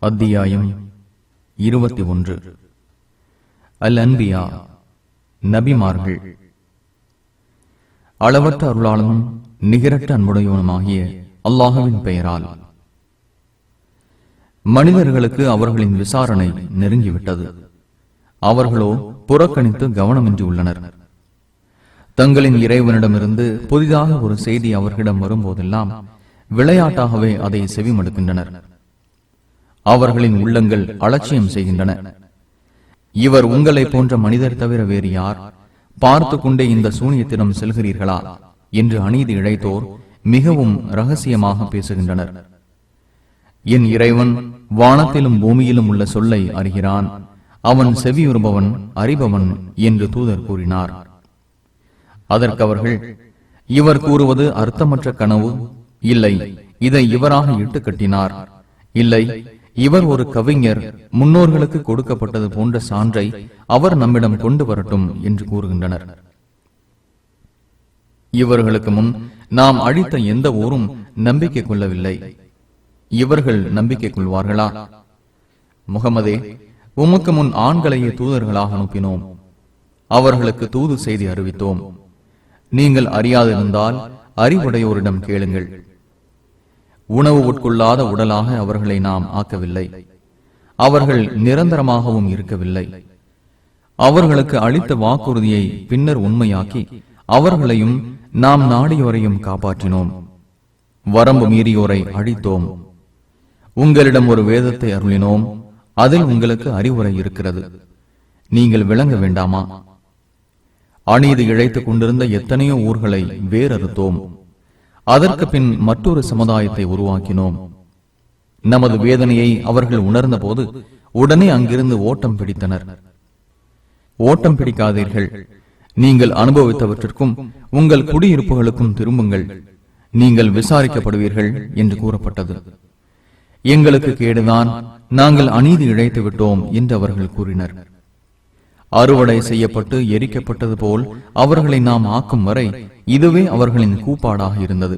அத்தியாயம் இருபத்தி ஒன்று. அல் அன்பியா நபிமார்கள். அளவற்ற அருளாளனும் நிகரற்ற அன்புடையவனுமாகிய அல்லாஹுவின் பெயரால் மனிதர்களுக்கு அவர்களின் விசாரணை நெருங்கிவிட்டது. அவர்களோ புறக்கணித்து கவனமின்றி உள்ளனர். தங்களின் இறைவனிடமிருந்து புதிதாக ஒரு செய்தி அவர்களிடம் வரும்போதெல்லாம் விளையாட்டாகவே அதை செவிமடுக்கின்றனர். அவர்களின் உள்ளங்கள் அலட்சியம் செய்கின்றன. இவர் உங்களை போன்ற மனிதர் தவிர வேறு யார்? பார்த்து கொண்டே இந்த சூனியத்திடம் செல்கிறீர்களா? என்று அநீதி இழைத்தோர் மிகவும் ரகசியமாக பேசுகின்றனர். என் இறைவன் வானத்திலும் பூமியிலும் உள்ள சொல்லை அறிகிறான். அவன் செவியுறுபவன் அறிபவன் என்று தூதர் கூறினார். அதற்கு அவர்கள் இவர் கூறுவது அர்த்தமற்ற கனவு? இல்லை இதை இவராக இட்டு கட்டினார். இல்லை இவர் ஒரு கவிஞர் முன்னோர்களுக்கு கொடுக்கப்பட்டது போன்ற சான்றை அவர் நம்மிடம் கொண்டு வரட்டும் என்று கூறுகின்றனர். இவர்களுக்கு முன் நாம் அழித்த எந்த ஊரும் நம்பிக்கை கொள்ளவில்லை. இவர்கள் நம்பிக்கை கொள்வார்களா? முகமதே உமக்கு முன் ஆண்களையே தூதர்களாக அனுப்பினோம். அவர்களுக்கு தூது செய்தி அறிவித்தோம். நீங்கள் அறியாதிருந்தால் அறிவுடையோரிடம் கேளுங்கள். உணவு உட்கொள்ளாத உடலாக அவர்களை நாம் ஆக்கவில்லை. அவர்கள் நிரந்தரமாகவும் இருக்கவில்லை. அவர்களுக்கு அளித்த வாக்குறுதியை பின்னர் உண்மையாக்கி அவர்களையும் நாம் நாடியோரையும் காப்பாற்றினோம். வரம்பு மீறியோரை அழித்தோம். உங்களிடம் ஒரு வேதத்தை அருளினோம். அதில் உங்களுக்கு அறிவுரை இருக்கிறது. நீங்கள் விளங்க வேண்டாமா? அநீதி இழைத்துக் கொண்டிருந்த எத்தனையோ ஊர்களை வேறறுத்தோம். அதற்கு பின் மற்றொரு சமுதாயத்தை உருவாக்கினோம். நமது வேதனையை அவர்கள் உணர்ந்த போது உடனே அங்கிருந்து ஓட்டம் பிடித்தனர். ஓட்டம் பிடிக்காதீர்கள். நீங்கள் அனுபவித்தவற்றிற்கும் உங்கள் குடியிருப்புகளுக்கும் திரும்புங்கள். நீங்கள் விசாரிக்கப்படுவீர்கள் என்று கூறப்பட்டது. எங்களுக்கு கேடுதான் நாங்கள் அநீதி இழைத்து விட்டோம் என்று அவர்கள் கூறினர். அறுவடை செய்யப்பட்டு எரிக்கப்பட்டது போல் அவர்களை நாம் ஆக்கும் வரை இதுவே அவர்களின் கூப்பாடாக இருந்தது.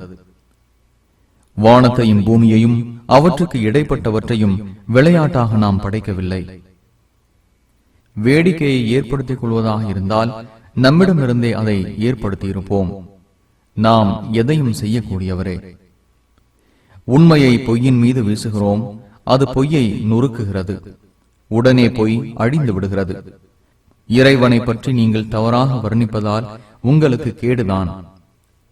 வானத்தையும் பூமியையும் அவற்றுக்கு இடைப்பட்டவற்றையும் விளையாட்டாக நாம் படைக்கவில்லை. வேடிக்கையை ஏற்படுத்திக் கொள்வதாக இருந்தால் நம்மிடமிருந்தே அதை ஏற்படுத்தியிருப்போம். நாம் எதையும் செய்யக்கூடியவரே. உண்மையை பொய்யின் மீது வீசுகிறோம் அது பொய்யை நொறுக்குகிறது. உடனே பொய் அழிந்து விடுகிறது. இறைவனை பற்றி நீங்கள் தவறாக வர்ணிப்பதால் உங்களுக்கு கேடுதான்.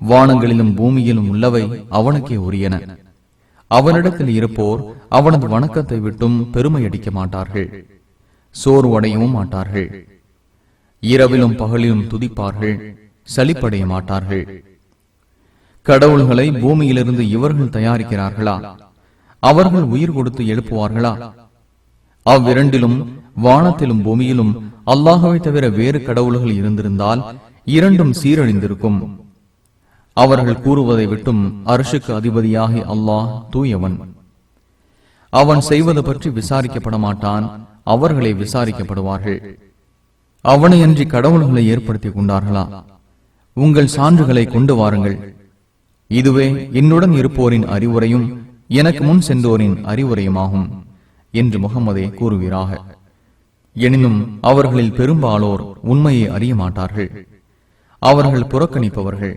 வானங்களிலும் பூமியிலும் உள்ளவை அவனுக்கே உரியன. அவனிடத்தில் இருப்போர் அவனது வணக்கத்தை விட்டும் பெருமை அடிக்க மாட்டார்கள். சோர்வடையவும் மாட்டார்கள். இரவிலும் பகலிலும் துதிப்பார்கள். சளிப்படைய மாட்டார்கள். கடவுள்களை பூமியிலிருந்து இவர்கள் தயாரிக்கிறார்களா? அவர்கள் உயிர் கொடுத்து எழுப்புவார்களா? அவ்விரண்டிலும் வானத்திலும் பூமியிலும் அல்லாஹவை தவிர வேறு கடவுள்கள் இருந்திருந்தால் இரண்டும் சீரழிந்திருக்கும். அவர்கள் கூறுவதை விட்டும் அரசுக்கு அதிபதியாகி அல்லாஹ் தூயவன். அவன் செய்வது பற்றி விசாரிக்கப்பட மாட்டான் அவர்களை விசாரிக்கப்படுவார்கள். அவனையன்றி கடவுள்களை ஏற்படுத்திக் கொண்டார்களா? உங்கள் சான்றுகளை கொண்டு வாருங்கள். இதுவே என்னுடன் இருப்போரின் அறிவுரையும் எனக்கு முன் சென்றோரின் அறிவுரையுமாகும் என்று முகமதே கூறுகிறார்கள் எனினும் அவர்களில் பெரும்பாலோர் உண்மையை அறிய மாட்டார்கள் அவர்கள் புறக்கணிப்பவர்கள்.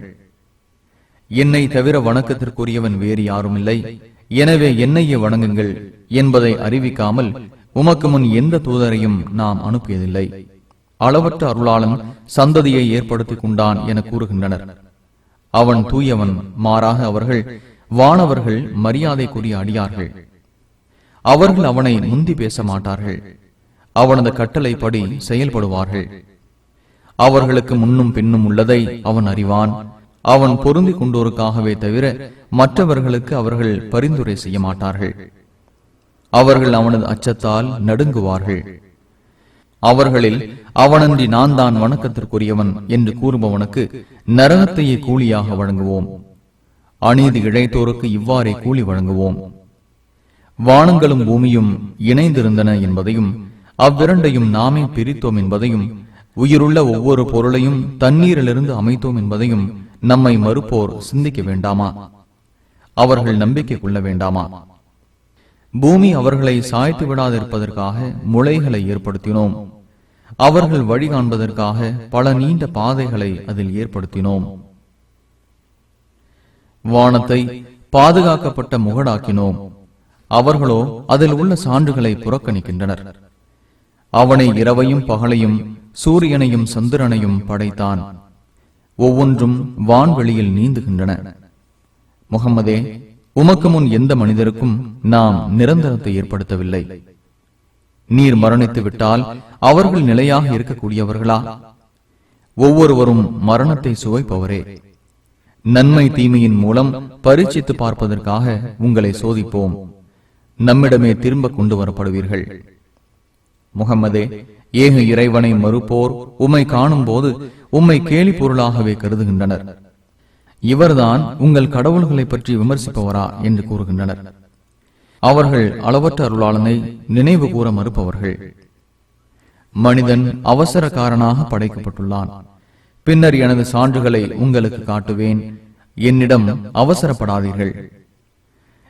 என்னை தவிர வணக்கத்திற்குரியவன் வேறு யாரும் இல்லை எனவே என்னையே வணங்குங்கள் என்பதை அறிவிக்காமல் உமக்கு முன் எந்த தூதரையும் நாம் அனுப்பியதில்லை. அளவற்ற அருளாளன் சந்ததியை ஏற்படுத்திக் கொண்டான் என கூறுகின்றனர். அவன் தூயவன் மாறாக அவர்கள் வானவர்கள் மரியாதைக்குரிய அடியார்கள். அவர்கள் அவனை முந்தி பேச மாட்டார்கள். அவனது கட்டளைப்படி செயல்படுவார்கள். அவர்களுக்கு முன்னும் பின்னும் உள்ளதை அவன் அறிவான். அவன் பொருந்தி கொண்டோருக்காகவே தவிர மற்றவர்களுக்கு அவர்கள் பரிந்துரை செய்ய மாட்டார்கள். அவர்கள் அவனது அச்சத்தால் நடுங்குவார்கள். அவர்களில் அவனன்றி நான் தான் வணக்கத்திற்குரியவன் என்று கூறுபவனுக்கு நரகத்தையே கூலியாக வழங்குவோம். அநீதி இழைத்தோருக்கு இவ்வாறே கூலி வழங்குவோம். வானங்களும் பூமியும் இணைந்திருந்தன என்பதையும் அவ்விரண்டையும் நாமே பிரித்தோம் என்பதையும் உயிருள்ள ஒவ்வொரு பொருளையும் தண்ணீரிலிருந்து அமைத்தோம் என்பதையும் நம்மை மறுப்போர் சிந்திக்க வேண்டாமா? அவர்கள் நம்பிக்கை கொள்ள வேண்டாமா? பூமி அவர்களை சாய்த்து விடாதிருப்பதற்காக முளைகளை ஏற்படுத்தினோம். அவர்கள் வழி காண்பதற்காக பல நீண்ட பாதைகளை அதில் ஏற்படுத்தினோம். வானத்தை பாதுகாக்கப்பட்ட முகடாக்கினோம். அவர்களோ அதில் உள்ள சான்றுகளை புறக்கணிக்கின்றனர். அவனை இரவையும் பகலையும் சூரியனையும் சந்திரனையும் படைத்தான். ஒவ்வொன்றும் வான்வெளியில் நீந்துகின்றன. முகம்மதே உமக்கு முன் எந்த மனிதருக்கும் நாம் நிரந்தரத்தை ஏற்படுத்தவில்லை. நீர் மரணித்து விட்டால் அவர்கள் நிலையாக இருக்கக்கூடியவர்களா? ஒவ்வொருவரும் மரணத்தை சுவைப்பவரே. நன்மை தீமையின் மூலம் பரீட்சித்து பார்ப்பதற்காக உங்களை சோதிப்போம். நம்மிடமே திரும்ப கொண்டு வரப்படுவீர்கள். முகம்மதே ஏக இறைவனை மறுப்போர் உம்மை காணும் போது உம்மை கேலி பொருளாகவே கருதுகின்றனர். இவர்தான் உங்கள் கடவுள்களை பற்றி விமர்சிப்பவரா என்று கூறுகின்றனர். அவர்கள் அளவற்ற அருளாளனை நினைவு கூற மறுப்பவர்கள். மனிதன் அவசரக்காரனாக படைக்கப்பட்டுள்ளான். பின்னர் எனது சான்றுகளை உங்களுக்கு காட்டுவேன். என்னிடம் அவசரப்படாதீர்கள்.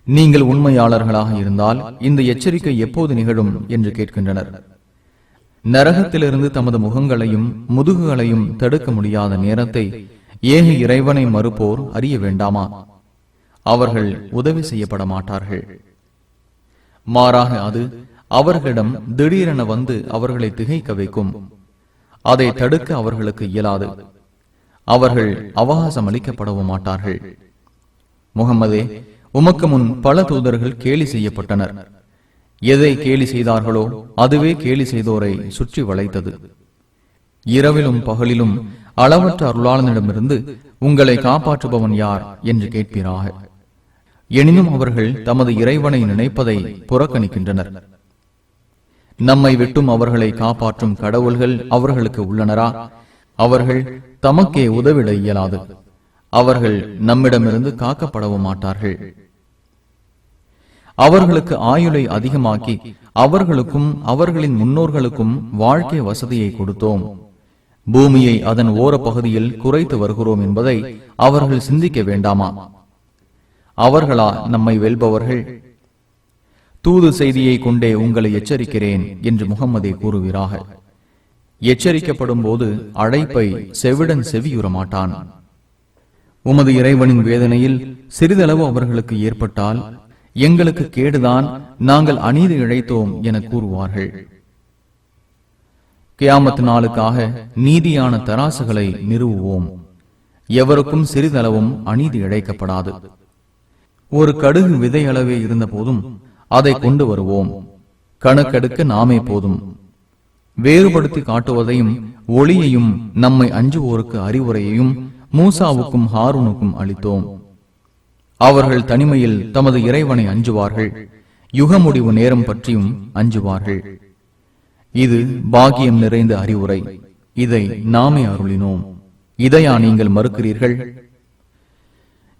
நீங்கள் உண்மையாளர்களாக இருந்தால் இந்த எச்சரிக்கை எப்போது நிகழும் என்று கேட்கின்றனர். நரகத்திலிருந்து தமது முகங்களையும் முதுகுகளையும் தடுக்க முடியாத நேரத்தை ஏக இறைவனை மறுப்போர் அறிய வேண்டாமா? அவர்கள் உதவி செய்யப்பட மாட்டார்கள் மாறாக அது அவர்களிடம் திடீரென வந்து அவர்களை திகைக்க வைக்கும். அதை தடுக்க அவர்களுக்கு இயலாது. அவர்கள் அவகாசம் அளிக்கப்படவும் மாட்டார்கள். முகம்மதே உமக்கு முன் பல தூதர்கள் கேலி செய்யப்பட்டனர். எதை கேலி செய்தார்களோ அதுவே கேலி செய்தோரை சுற்றி வளைத்தது. இரவிலும் பகலிலும் அளவற்ற அருளாளனிடமிருந்து உங்களை காப்பாற்றுபவன் யார் என்று கேட்பீராக. எனினும் அவர்கள் தமது இறைவனை நினைப்பதை புறக்கணிக்கின்றனர். நம்மை விட்டும் அவர்களை காப்பாற்றும் கடவுள்கள் அவர்களுக்கு உள்ளனரா? அவர்கள் தமக்கே உதவிட இயலாது. அவர்கள் நம்மிடமிருந்து காக்கப்படவும் மாட்டார்கள். அவர்களுக்கு ஆயுளை அதிகமாக்கி அவர்களுக்கும் அவர்களின் முன்னோர்களுக்கும் வாழ்க்கை வசதியை கொடுத்தோம். பூமியை அதன் ஓரப்பகுதியில் குறைத்து வருகிறோம் என்பதை அவர்கள் சிந்திக்க வேண்டாமா? அவர்களா நம்மை வெல்பவர்கள்? தூது செய்தியை கொண்டே உங்களை எச்சரிக்கிறேன் என்று முகம்மதே கூறுகிறாக எச்சரிக்கப்படும் போது அழைப்பை செவிடன் செவியுற மாட்டான் உமது இறைவனின் வேதனையில் சிறிதளவு அவர்களுக்கு ஏற்பட்டால் எங்களுக்கு கேடுதான் நாங்கள் அநீதி இழைத்தோம் என கூறுவார்கள். கியாமத் நாளுக்காக நீதியான தராசுகளை நிறுவுவோம். எவருக்கும் சிறிதளவும் அநீதி இழைக்கப்படாது. ஒரு கடுகு விதை அளவே இருந்த போதும் அதை கொண்டு வருவோம். கணக்கெடுக்க நாமே போதும். வேறுபடுத்தி காட்டுவதையும் ஒளியையும் நம்மை அஞ்சுவோருக்கு அறிவுரையையும் மூசாவுக்கும் ஹாரூனுக்கும் அளித்தோம். அவர்கள் தனிமையில் தமது இறைவனை அஞ்சுவார்கள். யுக முடிவு நேரம் பற்றியும் அஞ்சுவார்கள். இது பாக்கியம் நிறைந்த அறிவுரை. இதை நாமே அருளினோம். இதையா நீங்கள் மறுக்கிறீர்கள்?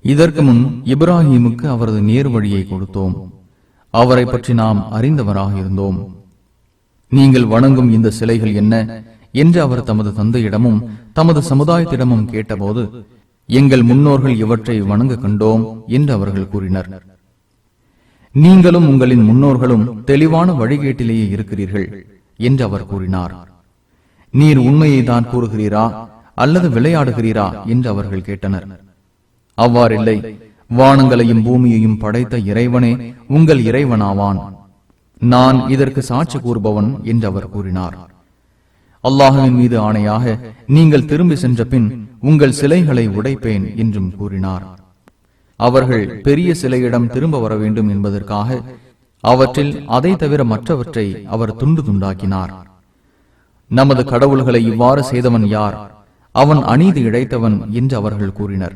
இதற்கு முன் இப்ராஹிமுக்கு அவரது நேர் வழியை கொடுத்தோம். அவரை பற்றி நாம் அறிந்தவராக இருந்தோம். நீங்கள் வணங்கும் இந்த சிலைகள் என்ன? என்று அவர் தமது தந்தையிடமும் தமது சமுதாயத்திடமும் கேட்டபோது எங்கள் முன்னோர்கள் இவற்றை வணங்க கண்டோம் என்று அவர்கள் கூறினர். நீங்களும் உங்களின் முன்னோர்களும் தெளிவான வழிகேட்டிலேயே இருக்கிறீர்கள் என்று அவர் கூறினார். நீர் உண்மையை தான் கூறுகிறீரா அல்லது விளையாடுகிறீரா என்று அவர்கள் கேட்டனர். அவ்வாறில்லை வானங்களையும் பூமியையும் படைத்த இறைவனே உங்கள் இறைவனாவான். நான் இதற்கு சாட்சி கூறுபவன் என்று அவர் கூறினார். அல்லாஹுவின் மீது ஆணையாக நீங்கள் திரும்பி சென்ற பின் உங்கள் சிலைகளை உடைப்பேன் என்றும் கூறினார். அவர்கள் பெரிய சிலையிடம் திரும்ப வர வேண்டும் என்பதற்காக அவற்றில் அதை தவிர மற்றவற்றை அவர் துண்டு துண்டாக்கினார். நமது கடவுள்களை இவ்வாறு செய்தவன் யார்? அவன் அநீதி இழைத்தவன் என்று அவர்கள் கூறினர்.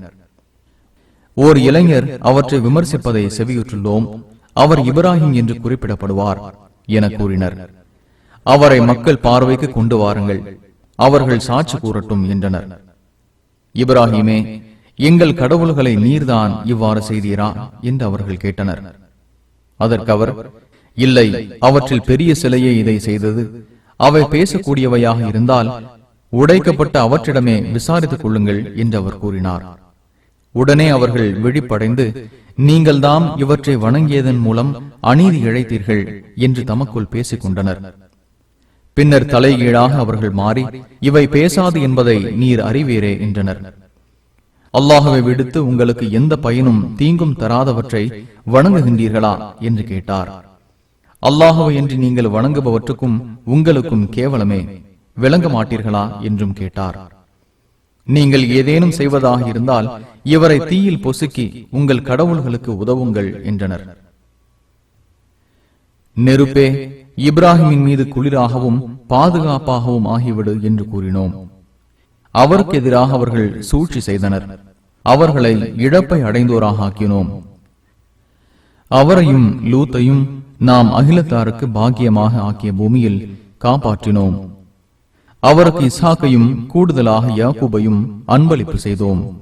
ஓர் இளைஞர் அவற்றை விமர்சிப்பதை செவியுற்றுள்ளோம். அவர் இப்ராஹிம் என்று குறிப்பிடப்படுவார் என கூறினர். அவரை மக்கள் பார்வைக்கு கொண்டு வாருங்கள். அவர்கள் சாட்சி கூறட்டும் என்றனர். இப்ராஹிமே எங்கள் கடவுள்களை நீர்தான் இவ்வாறு செய்தீரா? என்று அவர்கள் கேட்டனர். அதற்கு அவர் இல்லை அவற்றில் பெரிய சிலையே இதை செய்தது. அவை பேசக்கூடியவையாக இருந்தால் உடைக்கப்பட்ட அவற்றிடமே விசாரித்துக் கொள்ளுங்கள் என்று அவர் கூறினார். உடனே அவர்கள் விழிப்படைந்து நீங்கள்தாம் இவற்றை வணங்கியதன் மூலம் அநீதி இழைத்தீர்கள் என்று தமக்குள் பேசிக் கொண்டனர். பின்னர் தலைகீழாக அவர்கள் மாறி இவை பேசாது என்பதை நீர் அறிவீரே என்றனர். அல்லாஹுவை விடுத்து உங்களுக்கு எந்த பயனும் தீங்கும் தராதவற்றை வணங்குகின்றீர்களா? என்று கேட்டார். அல்லாஹுவை என்று நீங்கள் வணங்குபவற்றுக்கும் உங்களுக்கும் கேவலமே விளங்க மாட்டீர்களா? என்றும் கேட்டார். நீங்கள் ஏதேனும் செய்வதாக இருந்தால் இவரை தீயில் பொசுக்கி உங்கள் கடவுள்களுக்கு உதவுங்கள் என்றனர். நெருப்பே இப்ராஹிமின் மீது குளிராகவும் பாதுகாப்பாகவும் ஆகிவிடு என்று கூறினோம். அவருக்கு எதிராக அவர்கள் சூழ்ச்சி செய்தனர். அவர்களை இழப்பை அடைந்தோராக ஆக்கினோம். அவரையும் லூத்தையும் நாம் அகிலத்தாருக்கு பாக்கியமாக ஆக்கிய பூமியில் காப்பாற்றினோம். அவருக்கு இசாக்கையும் கூடுதலாக யாக்கூபையும் அன்பளிப்பு செய்தோம்.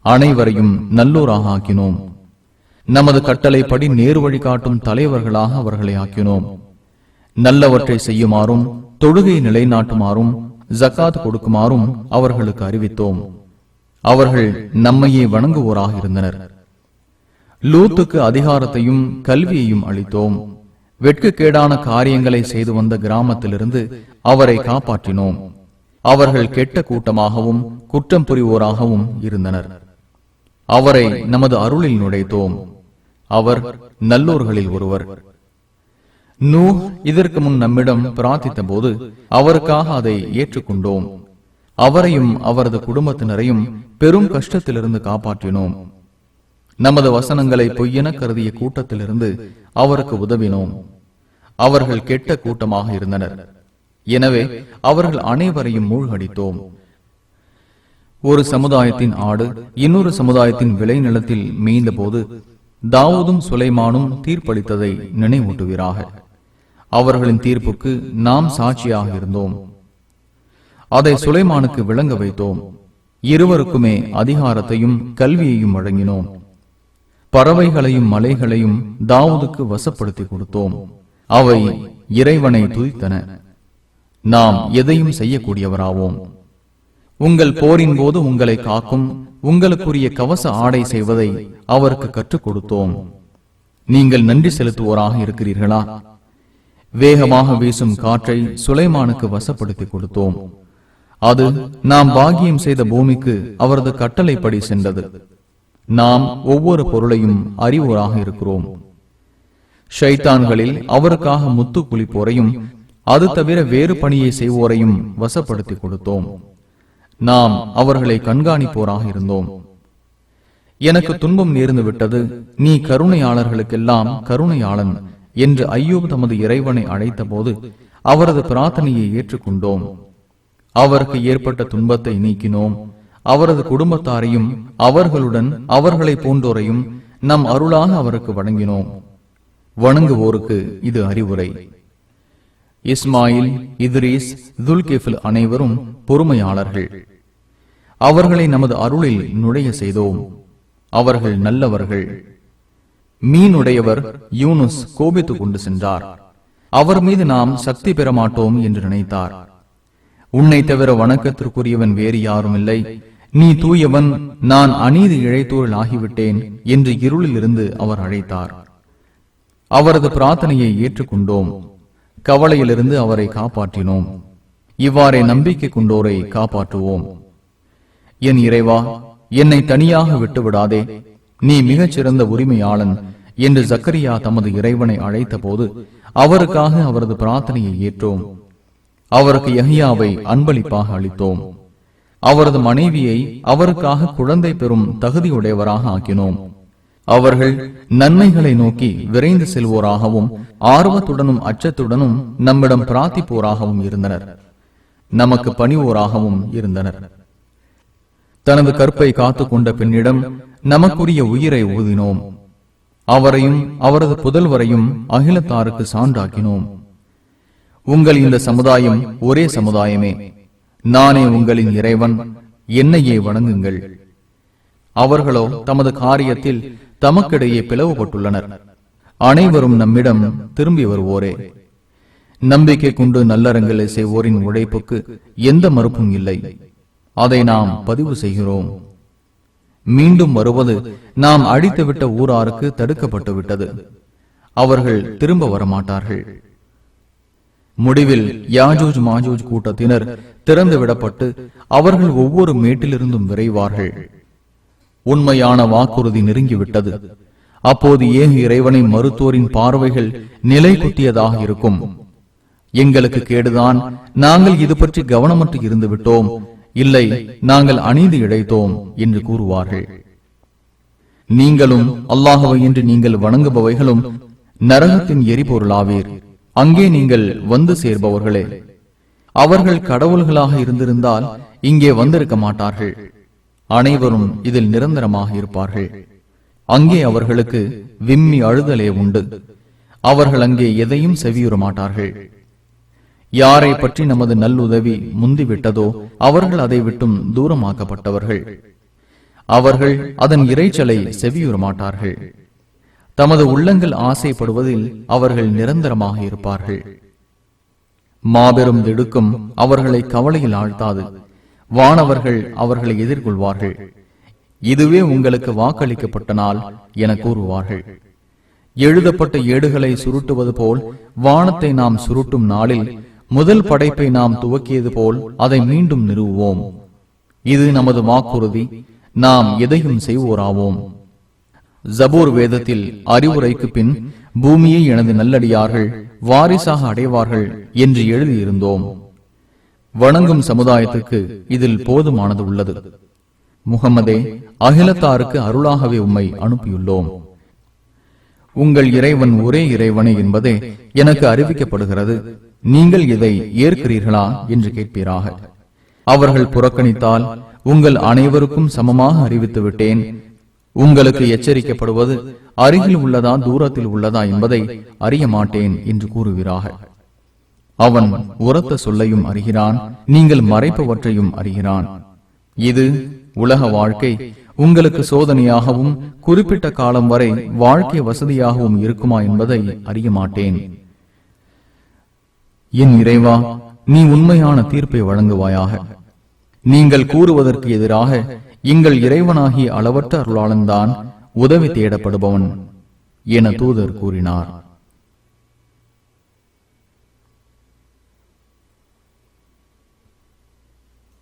அனைவரையும் நல்லோராக ஆக்கினோம். நமது கட்டளைப்படி நேர் வழி காட்டும் தலைவர்களாக அவர்களை ஆக்கினோம். நல்லவற்றை செய்யுமாறும் தொழுகை நிலைநாட்டுமாறும் ஜக்காத் கொடுக்குமாறும் அவர்களுக்கு அறிவித்தோம். அவர்கள் நம்மையே வணங்குவோராக இருந்தனர். லூத்துக்கு அதிகாரத்தையும் கல்வியையும் அளித்தோம். வெட்கக்கேடான காரியங்களை செய்து வந்த கிராமத்திலிருந்து அவரை காப்பாற்றினோம். அவர்கள் கெட்ட கூட்டமாகவும் குற்றம் புரிவோராகவும் இருந்தனர். அவரை நமது அருளில் நுழைத்தோம். அவர் நல்லோர்களில் ஒருவர். நூ இதற்கு முன் நம்மிடம் பிரார்த்தித்த போது அவருக்காக அதை ஏற்றுக்கொண்டோம். அவரையும் அவரது குடும்பத்தினரையும் பெரும் கஷ்டத்திலிருந்து காப்பாற்றினோம். நமது வசனங்களை பொய்யென கருதிய கூட்டத்திலிருந்து அவருக்கு உதவினோம். அவர்கள் கெட்ட கூட்டமாக இருந்தனர். எனவே அவர்கள் அனைவரையும் மூழ்கடித்தோம். ஒரு சமுதாயத்தின் ஆடு இன்னொரு சமுதாயத்தின் விளைநிலத்தில் மேய்ந்த போது தாவூதும் சுலைமானும் தீர்ப்பளித்ததை நினைவூட்டுகிறாக அவர்களின் தீர்ப்புக்கு நாம் சாட்சியாக இருந்தோம். அதை சுலைமானுக்கு விளங்க வைத்தோம். இருவருக்குமே அதிகாரத்தையும் கல்வியையும் வழங்கினோம். பறவைகளையும் மலைகளையும் தாவூதுக்கு வசப்படுத்தி கொடுத்தோம். அவை இறைவனை துதித்தன. நாம் எதையும் செய்யக்கூடியவராவோம். உங்கள் போரின் போது உங்களை காக்கும் உங்களுக்குரிய கவச ஆடை செய்வதை அவருக்கு கற்றுக் கொடுத்தோம். நீங்கள் நன்றி செலுத்துவோராக இருக்கிறீர்களா? வேகமாக வீசும் காற்றை சுலைமானுக்கு வசப்படுத்தி கொடுத்தோம். அது நாம் பாகியம் செய்த பூமிக்கு அவரது கட்டளைப்படி சென்றது. நாம் ஒவ்வொரு பொருளையும் அறிவோராக இருக்கிறோம். ஷைத்தான்களில் அவருக்காக முத்து குளிப்போரையும் அது தவிர வேறு பணியை செய்வோரையும் வசப்படுத்தி கொடுத்தோம். நாம் அவர்களை கண்காணிப்போராக இருந்தோம். எனக்கு துன்பம் நேர்ந்து விட்டது. நீ கருணையாளர்களுக்கெல்லாம் கருணையாளன் என்று ஐயோ தமது இறைவனை அழைத்த போது அவரது பிரார்த்தனையை ஏற்றுக்கொண்டோம். அவருக்கு ஏற்பட்ட துன்பத்தை நீக்கினோம். அவரது குடும்பத்தாரையும் அவர்களுடன் அவர்களை போன்றோரையும் நம் அருளாக அவருக்கு வழங்கினோம் வணங்குவோருக்கு இது அறிவுரை. இஸ்மாயில் இத்ரீஸ் துல்கிஃபில் அனைவரும் பொறுமையாளர்கள். அவர்களை நமது அருளில் நுழைய செய்தோம். அவர்கள் நல்லவர்கள். மீனுடையவர் யூனுஸ் கோபித்துக் கொண்டு சென்றார். அவர் மீது நாம் சக்தி பெற மாட்டோம் என்று நினைத்தார். உன்னை தவிர வணக்கத்திற்குரியவன் வேறு யாரும் இல்லை. நீ தூயவன் நான் அநீதி இழைத்தோள் ஆகிவிட்டேன் என்று இருளில் இருந்து அவர் அழைத்தார். அவரது பிரார்த்தனையை ஏற்றுக்கொண்டோம். கவலையிலிருந்து அவரை காப்பாற்றினோம். இவ்வாறே நம்பிக்கை கொண்டோரை காப்பாற்றுவோம். என் இறைவா என்னை தனியாக விட்டுவிடாதே. நீ மிகச்சிறந்த உரிமையாளன் என்று ஜக்கரியா தமது இறைவனை அழைத்த போது அவருக்காக அவரது பிரார்த்தனையை ஏற்றோம். அவருக்கு யஹியாவை அன்பளிப்பாக அளித்தோம். அவரது மனைவியை அவருக்காக குழந்தை பெறும் தகுதியுடையவராக ஆக்கினோம். அவர்கள் நன்மைகளை நோக்கி விரைந்து செல்வோராகவும் ஆர்வத்துடனும் அச்சத்துடனும் நம்மிடம் பிரார்த்திப்போராகவும் இருந்தனர். நமக்கு பணிவோராகவும் இருந்தனர். தனது கற்பை காத்துக் கொண்ட பெண்ணிடம் நமக்குரிய உயிரை ஊதினோம். அவரையும் அவரது புதல்வரையும் அகிலத்தாருக்கு சான்றாக்கினோம். உங்கள் இந்த சமுதாயம் ஒரே சமுதாயமே. நானே உங்களின் இறைவன் என்னையே வணங்குங்கள். அவர்களோ தமது காரியத்தில் தமக்கிடையே பிளவுபட்டுள்ளனர். அனைவரும் நம்மிடம் திரும்பி வருவோரே. நம்பிக்கை கொண்டு நல்லறங்களை செய்வோரின் உழைப்புக்கு எந்த மறுப்பும் இல்லை. அதை நாம் பதிவு செய்கிறோம். மீண்டும் வருவது நாம் அழித்துவிட்ட ஊராருக்கு தடுக்கப்பட்டு விட்டது. அவர்கள் திரும்ப வரமாட்டார்கள். முடிவில் யாஜூஜ் மாஜூஜ் கூட்டத்தினர் திறந்து விடப்பட்டு அவர்கள் ஒவ்வொரு மேட்டிலிருந்தும் விரைவார்கள். உண்மையான வாக்குறுதி நெருங்கிவிட்டது. அப்போது ஏக இறைவனை மருத்துவரின் பார்வைகள் நிலை குத்தியதாக இருக்கும். எங்களுக்கு கேடுதான் நாங்கள் இது பற்றி கவனமற்று இருந்து விட்டோம் இல்லை நாங்கள் அநீதி இழைத்தோம் என்று கூறுவார்கள். நீங்களும் அல்லாஹவை என்று நீங்கள் வணங்குபவைகளும் நரகத்தின் எரிபொருளாவீர். அங்கே நீங்கள் வந்து சேர்பவர்களே. அவர்கள் கடவுள்களாக இருந்திருந்தால் இங்கே வந்திருக்க மாட்டார்கள். அனைவரும் இதில் நிரந்தரமாக இருப்பார்கள். அங்கே அவர்களுக்கு விம்மி அழுதலே உண்டு. அவர்கள் அங்கே எதையும் செவியுற மாட்டார்கள். யாரை பற்றி நமது நல்லுதவி முந்திவிட்டதோ அவர்கள் அதை விட்டும் தூரமாக்கப்பட்டவர்கள். அவர்கள் அதன் இறைச்சலை செவியுற மாட்டார்கள். தமது உள்ளங்கள் ஆசைப்படுவதில் அவர்கள் நிரந்தரமாக இருப்பார்கள். மாபெரும் திடுக்கும் அவர்களை கவலையில் ஆழ்த்தாது. வானவர்கள் அவர்களை எதிர்கொள்வார்கள். இதுவே உங்களுக்கு வாக்களிக்கப்பட்ட நாள் என கூறுவார்கள். எழுதப்பட்ட ஏடுகளை சுருட்டுவது போல் வானத்தை நாம் சுருட்டும் நாளில் முதல் படைப்பை நாம் துவக்கியது போல் அதை மீண்டும் நிறுவுவோம். இது நமது வாக்குறுதி. நாம் எதையும் செய்வோராவோம். ஜபூர் வேதத்தில் அறிவுரைக்கு பின் பூமியை எனது நல்லடியார்கள் வாரிசாக அடைவார்கள் என்று எழுதியிருந்தோம். வணங்கும் சமுதாயத்துக்கு இதில் போதுமானது உள்ளது. முகமதே அகிலத்தாருக்கு அருளாகவே உம்மை அனுப்பியுள்ளோம். உங்கள் இறைவன் ஒரே இறைவனே என்பதே எனக்கு அறிவிக்கப்படுகிறது. நீங்கள் இதை ஏற்கிறீர்களா என்று கேட்பீராக. அவர்கள் புறக்கணித்தால் உங்கள் அனைவருக்கும் சமமாக அறிவித்து விட்டேன். உங்களுக்கு எச்சரிக்கப்படுவது அருகில் உள்ளதா தூரத்தில் உள்ளதா என்பதை அறிய மாட்டேன் என்று கூறுகிறார்கள் அவன் உரத்த சொல்லையும் அறிகிறான் நீங்கள் மறைப்பவற்றையும் அறிகிறான். இது உலக வாழ்க்கை. உங்களுக்கு சோதனையாகவும் குறிப்பிட்ட காலம் வரை வாழ்க்கை வசதியாகவும் இருக்குமா என்பதை அறிய மாட்டேன். என் இறைவா நீ உண்மையான தீர்ப்பை வழங்குவாயாக. நீங்கள் கூறுவதற்கு எதிராக எங்கள் இறைவனாகிய அளவற்ற அருளாளன்தான் உதவி தேடப்படுபவன் என தூதர் கூறினார்.